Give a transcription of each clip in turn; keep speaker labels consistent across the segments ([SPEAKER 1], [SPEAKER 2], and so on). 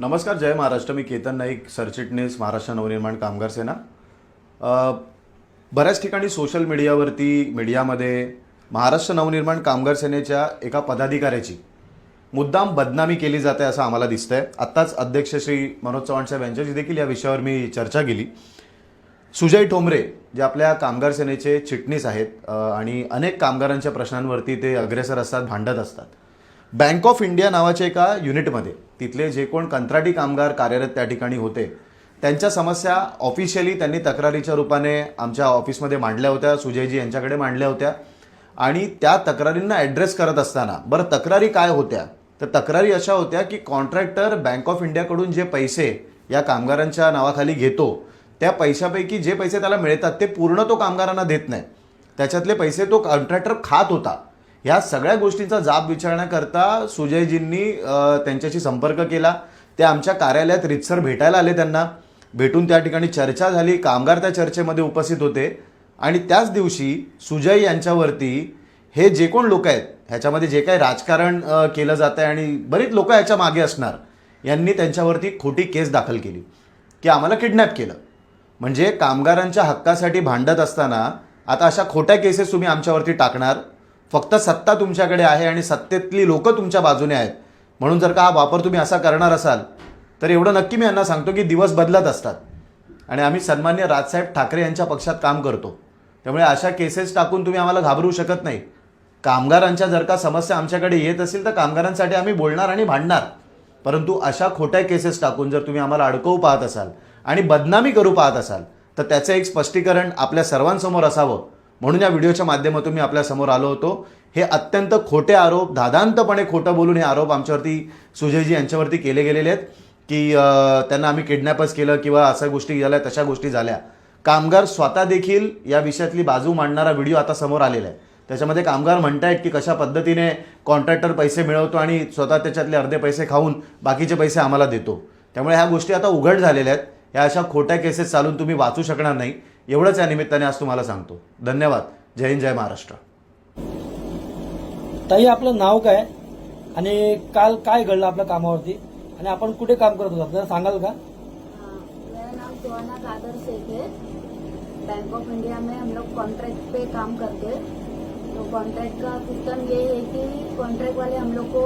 [SPEAKER 1] नमस्कार जय महाराष्ट्र. मी केतन नाईक सरचिटणीस महाराष्ट्र नवनिर्माण कामगार सेना. बऱ्याच ठिकाणी सोशल मीडियावरती मीडियामध्ये महाराष्ट्र नवनिर्माण कामगार सेनेच्या एका पदाधिकाऱ्याची मुद्दाम बदनामी केली जाते असं आम्हाला दिसतंय. आत्ताच अध्यक्ष श्री मनोज चव्हाण साहेब यांच्याशी देखील या विषयावर मी चर्चा केली. सुजय ठोंबरे जे आपल्या कामगार सेनेचे चिटणीस आहेत आणि अनेक कामगारांच्या प्रश्नांवरती ते अग्रेसर असतात भांडत असतात. बँक ऑफ इंडिया नावाच्या एका युनिटमध्ये तिथले जे कोण कंत्राटी कामगार कार्यरत त्या ठिकाणी होते त्यांच्या समस्या ऑफिशियली त्यांनी तक्रारीच्या रूपाने आमच्या ऑफिसमध्ये मांडल्या होत्या सुजयजी यांच्याकडे मांडल्या होत्या. आणि त्या तक्रारींना ॲड्रेस करत असताना बरं तक्रारी काय होत्या? तर तक्रारी अशा होत्या की कॉन्ट्रॅक्टर बँक ऑफ इंडियाकडून जे पैसे या कामगारांच्या नावाखाली घेतो त्या पैशापैकी जे पैसे त्याला मिळतात ते पूर्ण तो कामगारांना देत नाही. त्याच्यातले पैसे तो कॉन्ट्रॅक्टर खात होता. ह्या सगळ्या गोष्टींचा जाब विचारण्याकरता सुजयजींनी त्यांच्याशी संपर्क केला. ते आमच्या कार्यालयात रितसर भेटायला आले त्यांना. भेटून त्या ठिकाणी चर्चा झाली. कामगार त्या चर्चेमध्ये उपस्थित होते. आणि त्याच दिवशी सुजय यांच्यावरती हे जे कोण लोक आहेत ह्याच्यामध्ये जे काही राजकारण केलं जात आहे आणि बरीच लोक ह्याच्या मागे असणार यांनी त्यांच्यावरती खोटी केस दाखल केली. की आम्हाला किडनॅप केलं. म्हणजे कामगारांच्या हक्कासाठी भांडत असताना आता अशा खोट्या केसेस तुम्ही आमच्यावरती टाकणार फक्त सत्ता तुमच्याकडे आहे आणि सत्तेतली लोक तुमच्या बाजूने आहेत. म्हणून जर का हा वापर तुम्ही असा करणार असाल तर एवढं नक्की मी यांना सांगतो की दिवस बदलत असतात. आणि आम्ही सन्मान्य राजसाहेब ठाकरे यांच्या पक्षात काम करतो. त्यामुळे अशा केसेस टाकून तुम्ही आम्हाला घाबरू शकत नाही. कामगारांच्या जर का समस्या आमच्याकडे येत असेल तर कामगारांसाठी आम्ही बोलणार आणि भांडणार. परंतु अशा खोट्या केसेस टाकून जर तुम्ही आम्हाला अडकवू पाहत असाल आणि बदनामी करू पाहत असाल तर त्याचं एक स्पष्टीकरण आपल्या सर्वांसमोर असावं. म्हणून या व्हिडिओच्या माध्यमातून मी आपल्यासमोर आलो होतो. हे अत्यंत खोटे आरोप धादांतपणे खोटं बोलून हे आरोप आमच्यावरती सुजयजी यांच्यावरती केले गेलेले आहेत की त्यांना आम्ही किडनॅपच केलं किंवा अशा गोष्टी झाल्या तशा गोष्टी झाल्या. कामगार स्वतः देखील या विषयातली बाजू मांडणारा व्हिडिओ आता समोर आलेला आहे. त्याच्यामध्ये कामगार म्हणतायत की कशा पद्धतीने कॉन्ट्रॅक्टर पैसे मिळवतो आणि स्वतः त्याच्यातले अर्धे पैसे खाऊन बाकीचे पैसे आम्हाला देतो. त्यामुळे ह्या गोष्टी आता उघड झालेल्या आहेत. ह्या अशा खोट्या केसेस चालून तुम्ही वाचू शकणार नाही. एवढंच या निमित्ताने आज तुम्हाला सांगतो. धन्यवाद. जय हिंद जय महाराष्ट्र.
[SPEAKER 2] ताई आपलं नाव काय? आणि काल काय घडलं आपल्या कामावरती? आणि आपण कुठे काम करत होतो? जरा सांगाल का?
[SPEAKER 3] हाँ, मेरा नाम सुहाना कादर शेख है बैंक ऑफ इंडिया में हम लोग कॉन्ट्रैक्ट पे काम करते. हैं तो कॉन्ट्रैक्ट का सिस्टम ये है कि कॉन्ट्रैक्ट वाले हम लोग को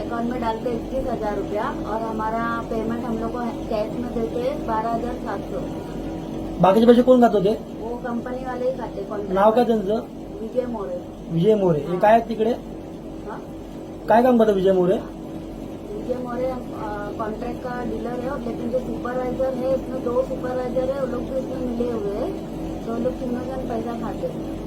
[SPEAKER 3] अकाउंट में डालते हैं इक्कीस हजार रुपया और हमारा पेमेंट हम लोग को कैश में देते हैं बारह हजार सात सौ।
[SPEAKER 2] बाकीचे पैसे कोण खात होते?
[SPEAKER 3] वो कंपनी वाले ही खाते?
[SPEAKER 2] नाव काय त्यांचं?
[SPEAKER 3] विजय मोरे.
[SPEAKER 2] विजय मोरे. हे काय आहेत तिकडे?
[SPEAKER 3] हाँ?
[SPEAKER 2] काय काम करतं विजय मोरे?
[SPEAKER 3] विजय मोरे कॉन्ट्रैक्ट का डीलर है और लेकिन जो सुपरवाइजर है इसमें दो सुपरवाइजर है वो लोग भी इसमें मिले हुए हैं तो वो लोग तीनों जन पैसा खाते. हैं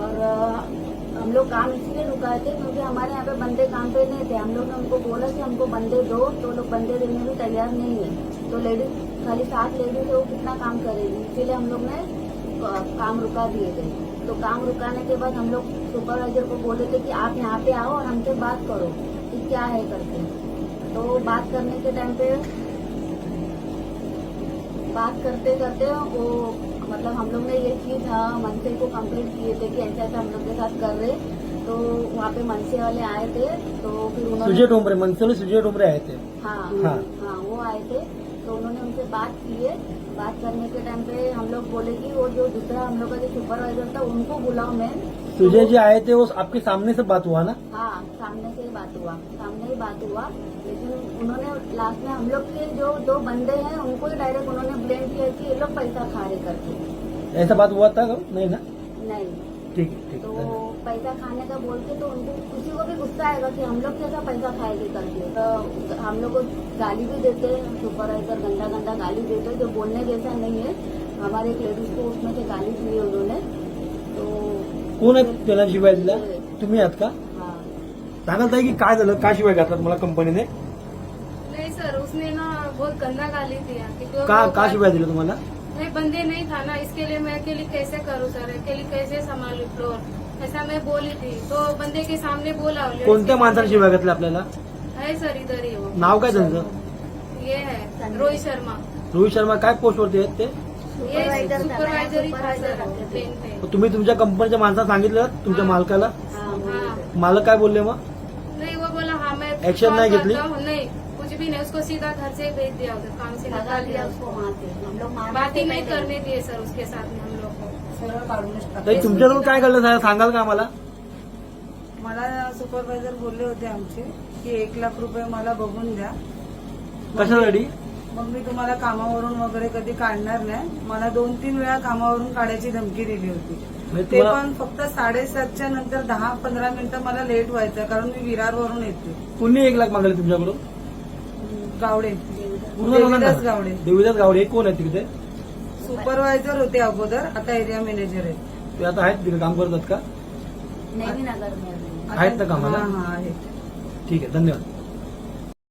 [SPEAKER 3] और अ, हम लोग काम इसलिए रुकाए थे क्योंकि हमारे यहाँ पे बंदे काम पे नहीं थे। हम लोग ने उनको बोला कि हमको बंदे दो तो लोग बंदे देने भी तैयार नहीं है। तो लेडीज़ खाली सात लेडीज़ है वो कितना काम करेगी? इसीलिए हम लोग ने काम रुका दिए थे। तो काम रुकाने के बाद हम लोग सुपरवाइजर को बोले थे कि आप यहाँ पे आओ और हमसे बात करो कि क्या है करके। तो बात करने के टाइम पे, बात करते करते वो चीज़ हाँ मनसे को कंप्लेंट किए थे कि ऐसा ऐसा हम लोग के साथ कर रहे। तो वहाँ पे मनसे वाले आए थे तो फिर
[SPEAKER 2] सुजय
[SPEAKER 3] उन्होंने
[SPEAKER 2] टोंबरे मनसोली सुजय टोंबरे आहेत ते
[SPEAKER 3] हाँ
[SPEAKER 2] हाँ।
[SPEAKER 3] हाँ वो आए थे। तो उन्होंने उनसे बात की है। बात करने के टाइम पे हम लोग बोले कि वो जो दूसरा हम लोग का जो सुपरवाइजर था उनको बुलाओ मैं
[SPEAKER 2] सुजय जी आए थे वो आपके सामने से बात हुआ ना?
[SPEAKER 3] हाँ सामने से ही बात हुआ सामने ही बात हुआ। लेकिन उन्होंने लास्ट में हम लोग के जो दो बंदे हैं उनको ही डायरेक्ट उन्होंने ब्लेम किया कि ये लोग पैसा खा रहे करके।
[SPEAKER 2] ऐसा बात हुआ था का? नहीं ना?
[SPEAKER 3] नहीं।
[SPEAKER 2] ठीक है ठीक
[SPEAKER 3] तो
[SPEAKER 2] है.
[SPEAKER 3] पैसा खाने का बोल के तो उनको किसी को भी गुस्सा आएगा कि हम लोग कैसा पैसा खाएंगे करके। तो हम लोग को गाली भी देते हैं सुपरवाइजर गंदा गंदा गाली देते हैं जो बोलने जैसा नहीं है। हमारे एक लेडीज को उसमें से गाली दी है उन्होंने। तो
[SPEAKER 2] कोण आहे त्याला शिवाय दिला? तुम्ही आहात का?
[SPEAKER 3] हाँ।
[SPEAKER 2] सांगाल ताई की काय झालं? का शिवाय घातला तुम्हाला कंपनीने?
[SPEAKER 4] नहीं सर उसने ना बहुत गंदा गाली दिया. का
[SPEAKER 2] शिवाय दिलं तुम्हाला?
[SPEAKER 4] नहीं बंदे नहीं था ना इसके लिए मैं अकेली कैसे करूँ सर? अकेली कैसे संभालू फ्लोर ऐसा मैं बोली थी। तो बंदे के सामने बोला
[SPEAKER 2] कोणत्या शिवाय घातल्या आपल्याला।
[SPEAKER 4] है सर इधर ही वो
[SPEAKER 2] नाव काय त्यांचं?
[SPEAKER 4] ये है रोहित शर्मा।
[SPEAKER 2] रोहित शर्मा काय पोस्टवरती आहेत ते?
[SPEAKER 4] ये
[SPEAKER 3] Supervisor था,
[SPEAKER 4] सुपरवाइजर ही था
[SPEAKER 3] supervisor
[SPEAKER 4] सर
[SPEAKER 3] रखते थे।
[SPEAKER 4] प्लेन पे
[SPEAKER 2] तुम्ही तुमच्या कंपनीच्या माणसाला सांगितलं तुमच्या मालकाला?
[SPEAKER 3] हाँ।
[SPEAKER 2] मालक काय बोलले मग?
[SPEAKER 4] नहीं वो बोला हाँ मैं
[SPEAKER 2] Action नहीं घेतली?
[SPEAKER 4] करता हूँ, नहीं कुछ भी नहीं उसको सीधा घर से भेज दिया उधर काम से निकाल
[SPEAKER 3] दिया उसको। वहाँ से। हम लोग मारने
[SPEAKER 4] बात ही नहीं करने दिए सर उसके साथ में हम लोग को।
[SPEAKER 3] सरळ टाकले.
[SPEAKER 2] तुमच्याकडून काय घडलं साहेब सांगाल का आम्हाला?
[SPEAKER 5] मला सुपरवायझर बोलले होते आमचे की एक लाख रुपये मला बघून द्या.
[SPEAKER 2] कशासाठी?
[SPEAKER 5] मग मी तुम्हाला कामावरून वगैरे कधी काढणार नाही. मला दोन तीन वेळा कामावरून काढायची धमकी दिली होती.
[SPEAKER 2] म्हणजे
[SPEAKER 5] ते
[SPEAKER 2] तुम्हाला
[SPEAKER 5] पण फक्त साडेसातच्या नंतर दहा पंधरा मिनिटं मला लेट व्हायचं कारण मी विरारवरून येते.
[SPEAKER 2] कुणी एक लाख मागले तुमच्याकडून?
[SPEAKER 5] गावडे? देवीदास गावडे.
[SPEAKER 2] देवीदास गावडे. हे कोण आहेत तिथे
[SPEAKER 5] सुपरवायझर होते अगोदर आता एरिया मॅनेजर आहे.
[SPEAKER 2] ते आता आहेत तिथे काम करतात का?
[SPEAKER 3] नगरमध्ये
[SPEAKER 2] आहेत ना कामाला?
[SPEAKER 5] हा हा आहे
[SPEAKER 2] ठीक आहे धन्यवाद.